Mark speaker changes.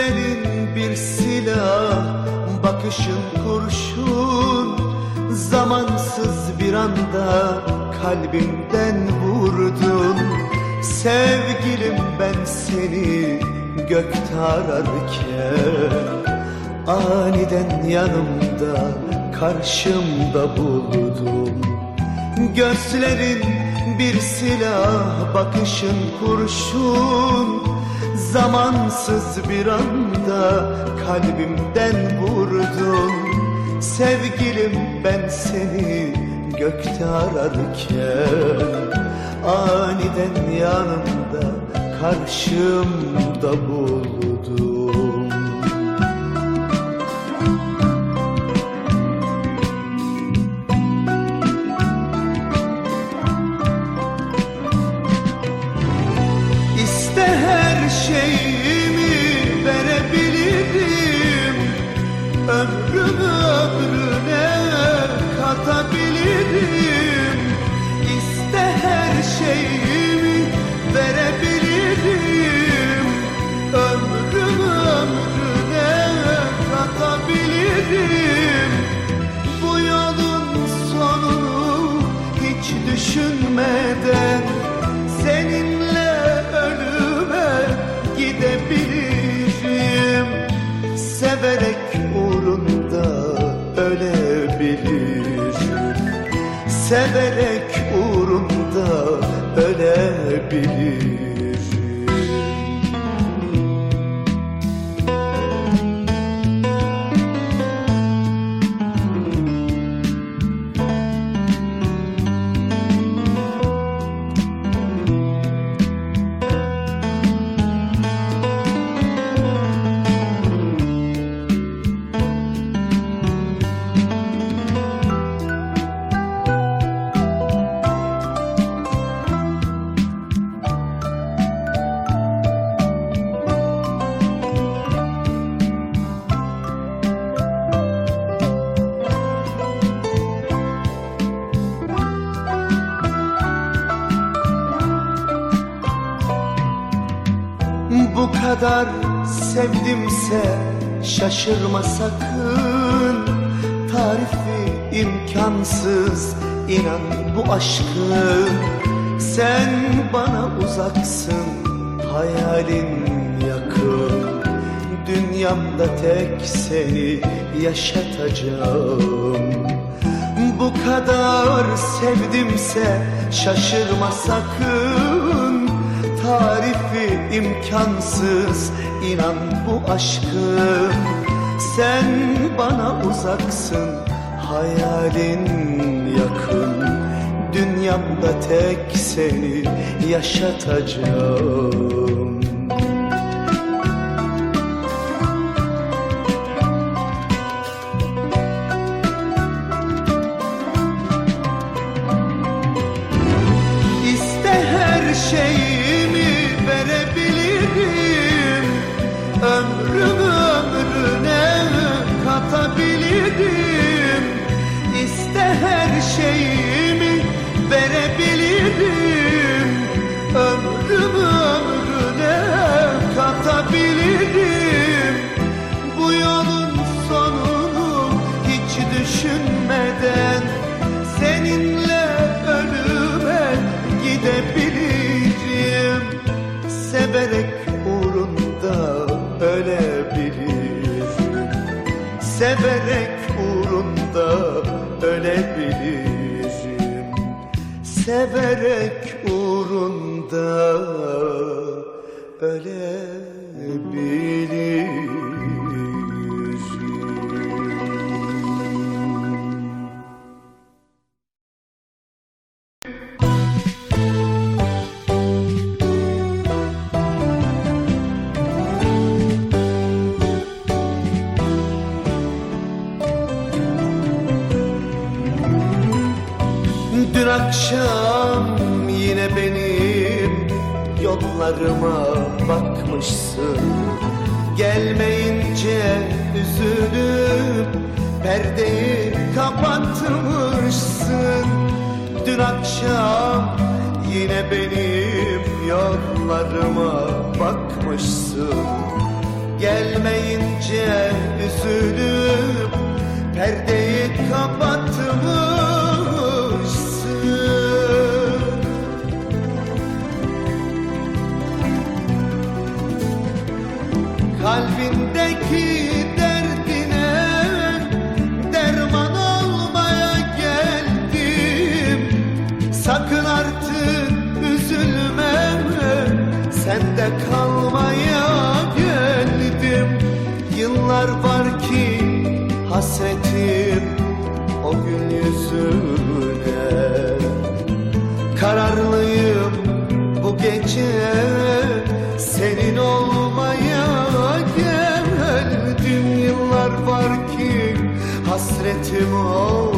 Speaker 1: Gözlerin bir silah, bakışın kurşun. Zamansız bir anda kalbimden vurdun. Sevgilim ben seni gökte ararken Aniden yanımda karşımda buldum. Gözlerin bir silah, bakışın kurşun Zamansız bir anda kalbimden vurdun. Sevgilim ben seni gökte ararken Aniden yanımda karşımda buldum I've ölebilirim kadar sevdimse şaşırma sakın. Tarifi imkansız inan bu aşkın. Sen bana uzaksın hayalin yakın. Dünyamda tek seni yaşatacağım. Bu kadar sevdimse şaşırma sakın imkansız inan bu aşkın Sen bana uzaksın hayalin yakın. Dünyamda tek seni yaşatacağım Severek uğrunda ölebilirim Severek uğrunda ölebilirim Dün akşam yine benim yollarıma bakmışsın. Gelmeyince üzülüp perdeyi kapatmışsın. Dün akşam yine benim yollarıma bakmışsın. Gelmeyince Kalbindeki derdine derman olmaya geldim. Sakın artık üzülme sende kalmaya geldim. Yıllar var ki hasretim o gün yüzüne. Kararlıyım bu gece senin olmaya hasretim o,